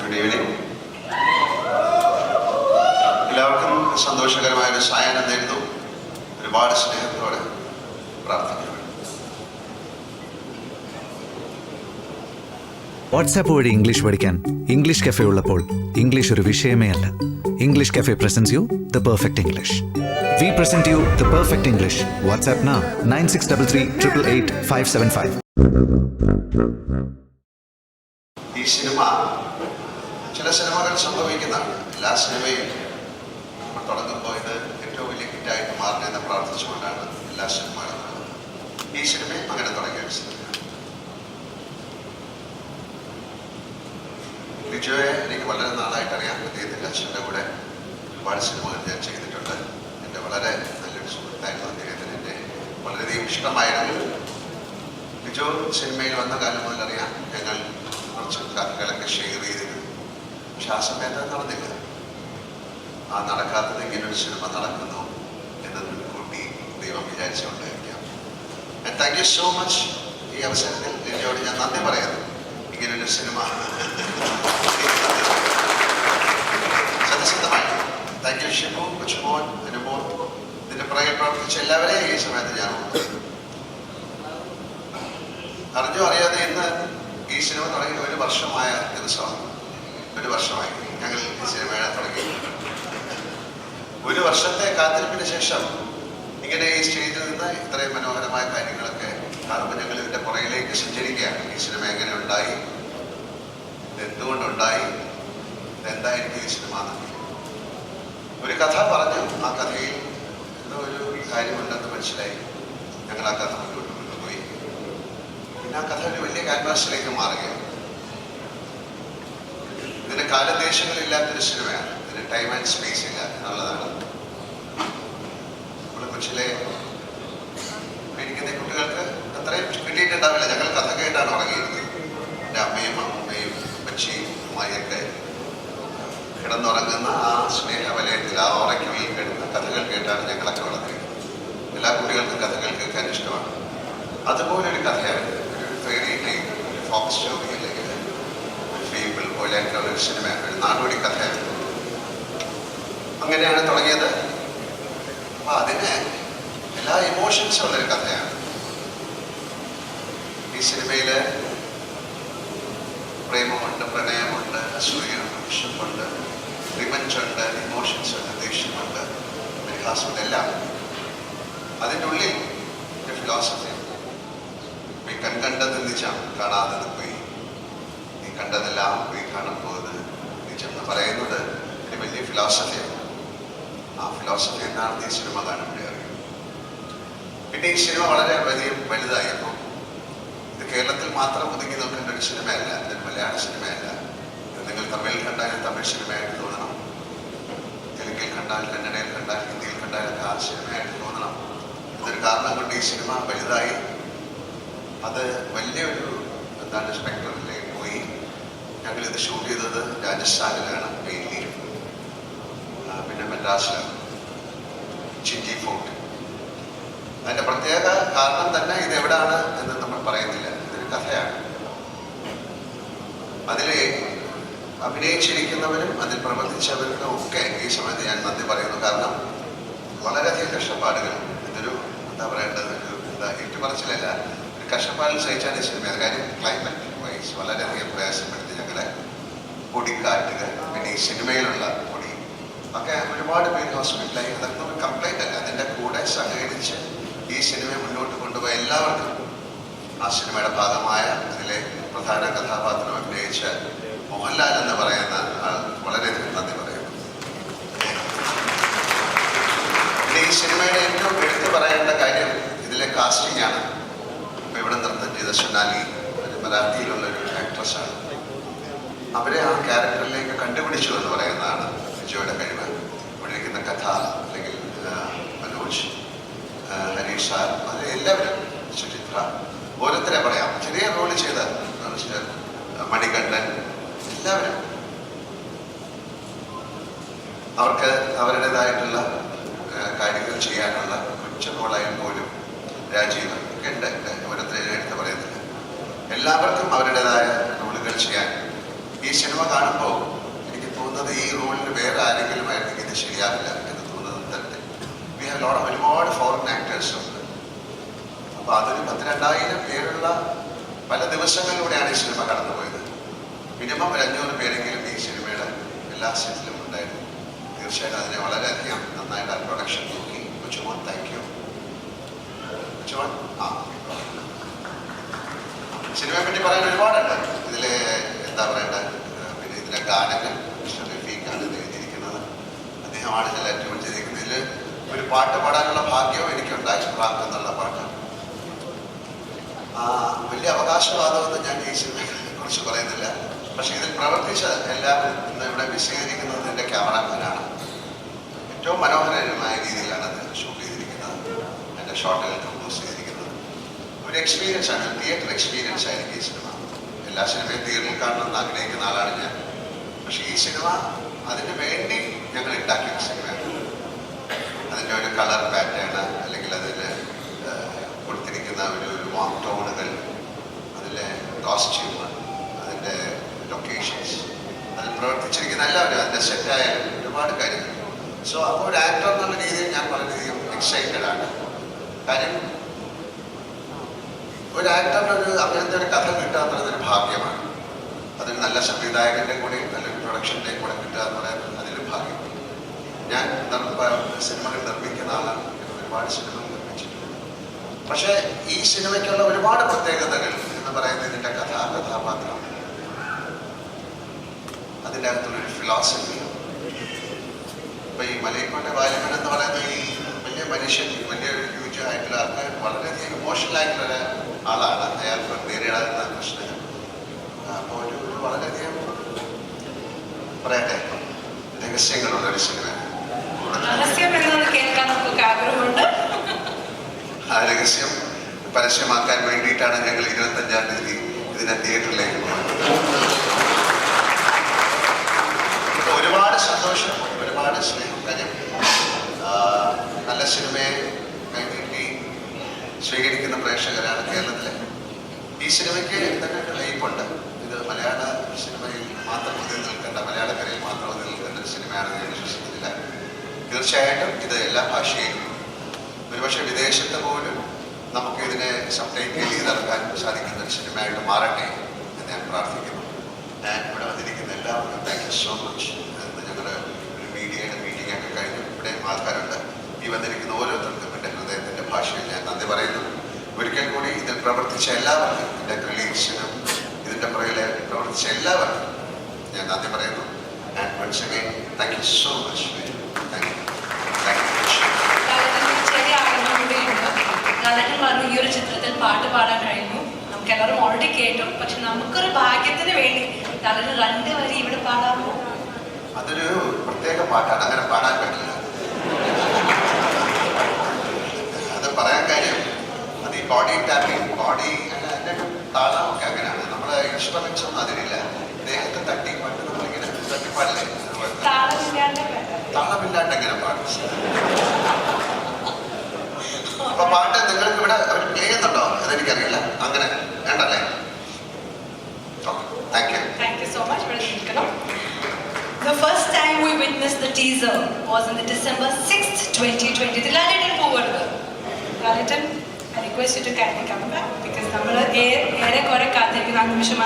Good evening എല്ലാവർക്കും സന്തോഷകരമായ ഒരു സായനം നേരുന്നു. ഒരുപാട് സ്നേഹത്തോടെ പ്രാർത്ഥിക്കുന്നു. വാട്സാപ്പ് വഴി ഇംഗ്ലീഷ് പഠിക്കാൻ ഇംഗ്ലീഷ് കഫേ ഉള്ളപ്പോൾ ഇംഗ്ലീഷ് ഒരു വിഷയമേ അല്ല. English cafe presents you the perfect English we present you the perfect English WhatsApp നാ nine six double three triple eight five seven five ഈ സിനിമ ചില സിനിമകൾ സംഭവിക്കുന്ന എല്ലാ സിനിമയും നമ്മൾ തുടങ്ങുമ്പോൾ ഇത് ഏറ്റവും വലിയ ഹിറ്റായിട്ട് മാറണമെന്ന് പ്രാർത്ഥിച്ചുകൊണ്ടാണ് എല്ലാ സിനിമകളും. ഈ സിനിമയും അങ്ങനെ തുടങ്ങിയ ഒരു എനിക്ക് വളരെ നാളായിട്ട് അറിയാൻ പറ്റിയതിന്റെ അച്ഛന്റെ കൂടെ ഒരുപാട് സിനിമകൾ ഞാൻ ചെയ്തിട്ടുണ്ട്. എന്റെ വളരെ നല്ലൊരു സുഹൃത്തായിരുന്നു അദ്ദേഹത്തിന്. എന്റെ വളരെയധികം ഇഷ്ടമായിരുന്നു. ബിജോ സിനിമയിൽ വന്ന കാലം മുതൽ അറിയാം ഞങ്ങൾ കുറച്ച് കഥകളൊക്കെ ഷെയർ ചെയ്തിരുന്നു. പക്ഷെ ആ സമയത്ത് നടന്നില്ല. ആ നടക്കാത്തത് ഇങ്ങനെ ഒരു സിനിമ നടക്കുന്നു എന്ന് മുൻകൂട്ടി ദൈവം വിചാരിച്ചുകൊണ്ടിരിക്കാം താങ്ക് യു സോ മച്ച് ഈ അവസരത്തിൽ എന്നോട് ഞാൻ നന്ദി പറയുന്നു. ഇങ്ങനൊരു സിനിമ. സത്യസന്ധമായി. താങ്ക് യു ഷിബു കൊച്ചുമോൻ അനുമോൻ ഇതിന്റെ പുറകെ പ്രവർത്തിച്ച എല്ലാവരെയും ഈ സമയത്ത് ഞാൻ അറിഞ്ഞോ അറിയാതെ ഇന്ന് ഈ സിനിമ തുടങ്ങി ഒരു വർഷമായ ദിവസമാണ്. ഒരു വർഷമായി. ഞങ്ങൾ സിനിമയുടെ സിനിമയെ തുടങ്ങി. ഒരു വർഷത്തെ കാത്തിരിപ്പിന് ശേഷം ഇങ്ങനെ ഈ സ്റ്റേജിൽ നിന്ന് ഇത്രയും മനോഹരമായ കാര്യങ്ങളൊക്കെ കാണുമ്പോൾ ഞങ്ങൾ ഇതിന്റെ പുറകിലേക്ക് സഞ്ചരിക്കുകയാണ്. ഈ സിനിമ എങ്ങനെ ഉണ്ടായി? എന്തുകൊണ്ടുണ്ടായി? എന്തായിരിക്കും ഈ സിനിമ. ഒരു കഥ പറഞ്ഞു. ആ കഥയിൽ എന്തോ ഒരു കാര്യമുണ്ടെന്ന് മനസ്സിലായി. ഞങ്ങൾ ആ കഥ മുന്നോട്ട് കൊണ്ടുപോയി. പിന്നെ ആ കഥ ഒരു വലിയ ക്യാൻവാസിലേക്ക് മാറുകയാണ്. കാലദേശങ്ങളില്ലാത്തൊരു സിനിമയാണ്. അതിന് ടൈം ആൻഡ് സ്പേസ് ഇല്ല. എന്നുള്ളതാണ്. നമ്മുടെ കൊച്ചിലെ പേടിക്കുന്ന കുട്ടികൾക്ക് അത്രയും കിട്ടിയിട്ടുണ്ടാവില്ല. ഞങ്ങൾ കഥ കേട്ടാണ് ഉറങ്ങിയിരുന്നത് എന്റെ അമ്മയും അമ്മയും അച്ഛയും അമ്മയൊക്കെ കിടന്നുറങ്ങുന്ന ആ സ്നേഹവലയത്തിൽ ആ ഉറക്കവിൽ കിടന്ന കഥകൾ കേട്ടാണ് ഞങ്ങളൊക്കെ വളർത്തിയത് എല്ലാ കുട്ടികൾക്കും കഥകൾ കേൾക്കാൻ ഇഷ്ടമാണ്. അതുപോലൊരു കഥയാണ് ഒരു ഫോക്സ് സ്റ്റോറി അല്ലെങ്കിൽ ഫീബിൾ പോലെയൊക്കെയുള്ള ഒരു സിനിമ ഒരു നാടോടി കഥയായിരുന്നു. അങ്ങനെയാണ് തുടങ്ങിയത്. അപ്പൊ അതിന് എല്ലാ ഇമോഷൻസും ഉള്ളൊരു കഥയാണ്. ഈ സിനിമയിൽ പ്രേമമുണ്ട് പ്രണയമുണ്ട് അസൂയുണ്ട് വിഷമുണ്ട് റിവഞ്ചുണ്ട് ഇമോഷൻസ് ഉണ്ട് ദേഷ്യമുണ്ട് പരിഹാസം എല്ലാം. അതിന്റെ ഉള്ളിൽ ഫിലോസഫി കൺകണ്ടത് നിജം കാണാതെ പോയി. കണ്ടതെല്ലാം പോയി കാണാൻ പോകുന്നത് എന്ന് പറയുന്നത് ഒരു വലിയ ഫിലോസഫിയാണ് ആ ഫിലോസഫി എന്നാണ് ഈ സിനിമ കാണുമ്പോഴേ അറിയും. പിന്നെ ഈ സിനിമ വളരെ വലിയ വലുതായപ്പോൾ ഇത് കേരളത്തിൽ മാത്രം ഒതുങ്ങി നിൽക്കേണ്ട ഒരു സിനിമയല്ല ഇതൊരു മലയാള സിനിമയല്ല നിങ്ങൾ തമിഴിൽ കണ്ടാൽ തമിഴ് സിനിമയായിട്ട് തോന്നണം. തെലുങ്കിൽ കണ്ടാൽ കന്നഡയിൽ കണ്ടാൽ ഹിന്ദിയിൽ കണ്ടാലൊക്കെ ആ സിനിമയായിട്ട് തോന്നണം. ഇതൊരു കാരണം കൊണ്ട് ഈ സിനിമ വലുതായി. അത് വലിയൊരു എന്താണ് സ്പെക്ടറിലേക്ക് പോയി. ഞങ്ങൾ ഇത് ഷൂട്ട് ചെയ്തത് രാജസ്ഥാനിലാണ് മെയിൻലി പിന്നെ മദ്രാസിലാണ് ചിറ്റി ഫോർട്ട്. അതിന്റെ പ്രത്യേക കാരണം തന്നെ ഇത് എവിടെയാണ് എന്ന് നമ്മൾ പറയുന്നില്ല. ഇതൊരു കഥയാണ്. അതിൽ അഭിനയിച്ചിരിക്കുന്നവരും അതിൽ പ്രവർത്തിച്ചവരും ഒക്കെ ഈ സമയത്ത് ഞാൻ നന്ദി പറയുന്നു. കാരണം വളരെയധികം കഷ്ടപ്പാടുകൾ. ഇതൊരു എന്താ പറയേണ്ടത്? എന്താ ഏറ്റുപറച്ചിലല്ല. ഒരു കഷ്ടപ്പാടിൽ സഹിച്ചാണ് ഈ സിനിമ. കാര്യം ക്ലൈമറ്റ് വൈസ് വളരെയധികം പ്രയാസപ്പെടുത്തി ഞങ്ങളുടെ പൊടിക്കാറ്റുകൾ പിന്നെ ഈ സിനിമയിലുള്ള പൊടി ഒക്കെ ഒരുപാട് പേര് ഹോസ്പിറ്റലായി അതൊക്കെ ഒരു കംപ്ലൈന്റ് അല്ല അതിന്റെ കൂടെ സഹകരിച്ച് ഈ സിനിമയെ മുന്നോട്ട് കൊണ്ടുപോയ എല്ലാവർക്കും ആ സിനിമയുടെ ഭാഗമായ അതിലെ പ്രധാന കഥാപാത്രം അഭിനയിച്ച മോഹൻലാൽ എന്ന് പറയുന്ന ആൾ വളരെയധികം നന്ദി പറയുന്നു. പിന്നെ ഈ സിനിമയുടെ ഏറ്റവും എടുത്തു പറയേണ്ട കാര്യം ഇതിലെ കാസ്റ്റിംഗ് ആണ്. ഇവിടെ നൃത്തം ചെയ്ത സൊനാലി ഒരു മറാഠിയിലുള്ള ഒരു ആക്ട്രസ്സാണ് അവരെ ആ ക്യാരക്ടറിലേക്ക് കണ്ടുപിടിച്ചു എന്ന് പറയുന്നതാണ് വിജയുടെ കഴിവ്. ഇവിടെ കഥ അല്ലെങ്കിൽ മനോജ് ഹരീഷ് സാർ അത് എല്ലാവരും സുചിത്ര ഓരോരുത്തരെ പറയാം. ചെറിയ റോൾ ചെയ്ത മണികണ്ഠൻ എല്ലാവരും. അവർക്ക് അവരുടേതായിട്ടുള്ള കാര്യങ്ങൾ ചെയ്യാനുള്ള കൊച്ചു റോളായാൽ പോലും രാജീവ് ഒക്കെ ഉണ്ട്. ഓരോരുത്തരെ എടുത്ത് പറയുന്നില്ല എല്ലാവർക്കും അവരുടേതായ റോളുകൾ ചെയ്യാൻ. ഈ സിനിമ കാണുമ്പോൾ എനിക്ക് തോന്നുന്നത് ഈ റോളിന് വേറെ ആരെങ്കിലും ആയിരുന്നെങ്കിൽ ഇത് ശരിയാവില്ല എന്ന് തോന്നുന്നത് തന്നെ. വി ഹാവ് ലോട്ട് ഒരുപാട് ഫോറിൻ ആക്ടേഴ്സ് ഉണ്ട്. അപ്പോൾ അതൊരു പത്തിരണ്ടായിരം പേരുള്ള പല ദിവസങ്ങളിലൂടെയാണ് ഈ സിനിമ കടന്നുപോയത്. മിനിമം ഒരു അഞ്ഞൂറ് പേരെങ്കിലും ഈ സിനിമയുടെ എല്ലാ സെറ്റിലും ഉണ്ടായിരുന്നു. തീർച്ചയായിട്ടും അതിനെ വളരെയധികം നന്നായിട്ട് ആ പ്രൊഡക്ഷൻ നോക്കി കൊച്ചുമോൻ താങ്ക് യു കൊച്ചുമോൻ ആ സിനിമയെ പറ്റി പറയാൻ ഒരുപാടുണ്ട്. ഇതിൽ എന്താ പറയണ്ടത് പിന്നെ ഇതിലെ ഗാനങ്ങൾ മിസ്റ്റർ റഫീഖാണ് ഇത് എഴുതിയിരിക്കുന്നത്. അദ്ദേഹമാണ് ഇതിൽ ഏറ്റവും ചെയ്തിരിക്കുന്നത്. ഇതിൽ ഒരു പാട്ട് പാടാനുള്ള ഭാഗ്യവും എനിക്കുണ്ടായി റാപ്പ് എന്നുള്ള പാട്ട്. വലിയ അവകാശവാദമൊന്നും ഞാൻ ഈ സിനിമയെ കുറിച്ച് പറയുന്നില്ല. പക്ഷേ ഇതിൽ പ്രവർത്തിച്ച എല്ലാവരും ഇവിടെ വിശദീകരിക്കുന്നത് എന്റെ ക്യാമറാമാനാണ്. ഏറ്റവും മനോഹരമായ രീതിയിലാണ് അത് ഷൂട്ട് ചെയ്തിരിക്കുന്നത്. എന്റെ ഷോട്ടുകൾ കമ്പോസ് ചെയ്തിരിക്കുന്നത്. ഒരു എക്സ്പീരിയൻസ് ആണ്. തിയേറ്റർ എക്സ്പീരിയൻസ് ആയിരിക്കും ഈ സിനിമ എല്ലാ സിനിമയും തിയേറ്ററിൽ കാണണമെന്ന് ആഗ്രഹിക്കുന്ന ആളാണ് ഞാൻ. പക്ഷേ ഈ സിനിമ അതിന് വേണ്ടി ഞങ്ങൾ ഉണ്ടാക്കിയ സിനിമയാണ് അതിന്റെ ഒരു കളർ പാറ്റേൺ അല്ലെങ്കിൽ അതിൽ കൊടുത്തിരിക്കുന്ന ഒരു ഒരു വാം ടോണുകൾ അതിലെ കോസ്റ്റ്യൂം അതിന്റെ ലൊക്കേഷൻസ് അതിൽ പ്രവർത്തിച്ചിരിക്കുന്ന എല്ലാവരും അതിന്റെ സെറ്റായ ഒരുപാട് കാര്യങ്ങൾ. സോ അപ്പോൾ ഒരു ആക്ടർ എന്നുള്ള രീതിയിൽ ഞാൻ വളരെയധികം എക്സൈറ്റഡ് ആണ്. കാര്യം ഒരു ആക്ടറിന് ഒരു അങ്ങനത്തെ ഒരു കഥ കിട്ടുക എന്നുള്ളത് ഒരു ഭാഗ്യമാണ്. അതൊരു നല്ല സംവിധായകന്റെ കൂടെ നല്ലൊരു പ്രൊഡക്ഷന്റെ കൂടെ കിട്ടുക എന്ന് പറയുന്നത് അതിലൊരു ഭാഗ്യം. ഞാൻ സിനിമകൾ നിർമ്മിക്കുന്ന ആളാണ്. ഒരുപാട് സിനിമകൾ നിർമ്മിച്ചിട്ടുണ്ട്. പക്ഷേ ഈ സിനിമയ്ക്കുള്ള ഒരുപാട് പ്രത്യേകതകൾ എന്ന് പറയുന്നത് ഇതിന്റെ കഥ കഥാപാത്രം. അതിന്റെ അകത്തുള്ളൊരു ഫിലോസഫി ഇപ്പൊ ഈ മലയപ്പാട്ടെ ബാലമൻ എന്ന് പറയുന്ന ഈ മനുഷ്യൻ വലിയൊരു ഹ്യൂജ് ആയിട്ടുള്ള ആൾക്ക് വളരെയധികം ഇമോഷണൽ ആയിട്ടുള്ള ആളാണ്. അയാൾ നേരിടാവുന്ന പ്രശ്നങ്ങൾ. അപ്പോൾ ഒരു വളരെയധികം പറയട്ടെ? രഹസ്യങ്ങളുള്ള ഒരു സിനിമ ആ രഹസ്യം പരസ്യമാക്കാൻ വേണ്ടിയിട്ടാണ് ഞങ്ങൾ ഇരുപത്തഞ്ചാം തീയതി ഇതിനെ തിയേറ്ററിലേക്ക് പോകുന്നത് ഒരുപാട് സന്തോഷം ഒരുപാട് സ്നേഹം. കാര്യം നല്ല സിനിമയെ കൈനീട്ടി സ്വീകരിക്കുന്ന പ്രേക്ഷകരാണ് കേരളത്തിലെ. ഈ സിനിമയ്ക്ക് എന്തൊക്കെ ഒരു ഹൈപ്പുണ്ട് ഇത് മലയാള സിനിമയിൽ മാത്രം നിൽ നിൽക്കേണ്ട മലയാളക്കരയിൽ മാത്രം നിൽ നിൽക്കേണ്ട ഒരു സിനിമയാണെന്ന് ഞാൻ വിശ്വസിക്കുന്നില്ല. തീർച്ചയായിട്ടും ഇത് എല്ലാ ഭാഷയിലും. ഒരുപക്ഷെ വിദേശത്ത് പോലും നമുക്ക് ഇതിനെ സബ്ടൈറ്റിൽ ചെയ്തിറക്കാൻ സാധിക്കുന്ന ഒരു സിനിമയായിട്ട് മാറട്ടെ എന്ന് ഞാൻ പ്രാർത്ഥിക്കുന്നു. ഞാൻ ഇവിടെ വന്നിരിക്കുന്ന എല്ലാവർക്കും താങ്ക് യു സോ മച്ച് ഞങ്ങൾ ഒരു മീഡിയയുടെ മീറ്റിംഗ് ഒക്കെ കഴിഞ്ഞു. ഇവിടെയും ആൾക്കാരുണ്ട്. ഈ വന്നിരിക്കുന്ന ഓരോരുത്തർക്കും എന്റെ ഹൃദയത്തിന്റെ ഭാഷയിൽ ഞാൻ നന്ദി പറയുന്നു. ഒരിക്കൽ കൂടി ഇതിൽ പ്രവർത്തിച്ച എല്ലാവർക്കും എന്റെ കൊളീഗ്സിനും ഇതിന്റെ പുറകിൽ പ്രവർത്തിച്ച എല്ലാവർക്കും ഞാൻ നന്ദി പറയുന്നു. And once again thank you so much thank you Lalettan പറഞ്ഞു ഈ ഒരു ചിത്രത്തിൽ പാട്ട് പാടാൻ കഴിഞ്ഞു നമുക്ക് എല്ലാവരും ഓൾറെഡി കേട്ടു പക്ഷെ നമുക്കൊരു ഭാഗ്യത്തിന് വേണ്ടി ലാലേട്ടൻ രണ്ട് വരി ഇവിടെ പാടാമോ അതൊരു പ്രത്യേക പാട്ടാണ്. അങ്ങനെ പാടാൻ പറ്റില്ല. അത് പറയാൻ കാര്യം അത് ഈ ബോഡി ടാപ്പിംഗ് ബോഡി അതിന്റെ താളമൊക്കെ അങ്ങനെയാണ്. നമ്മുടെ ഇൻസ്ട്രുമെന്റ്സ് ഒന്നും അതിനില്ല ദേഹത്തെ തട്ടി പണ്ട് നമ്മളിങ്ങനെ തട്ടി പാടില്ലേ? അതുപോലെ താളമില്ലാണ്ട് എങ്ങനെ പാടും? അപ്പൊ പാട്ട് നിങ്ങൾക്ക് ഇവിടെ അവർ പ്ലേ ചെയ്യുന്നുണ്ടോ? അതെനിക്കറിയില്ല. അങ്ങനെ വേണ്ടല്ലേ താങ്ക് യു. ഇവിടെ നിൽക്കണം. The first time we witnessed the teaser was on the December 6th, 2020. ഇത് ലാലേട്ടൻ പോകരുത് ലാലേട്ടൻ I request you to kindly come back because നമ്മൾ ഏറെ കുറെ കാത്തിരിക്കുന്ന ആ നിമിഷമാണ്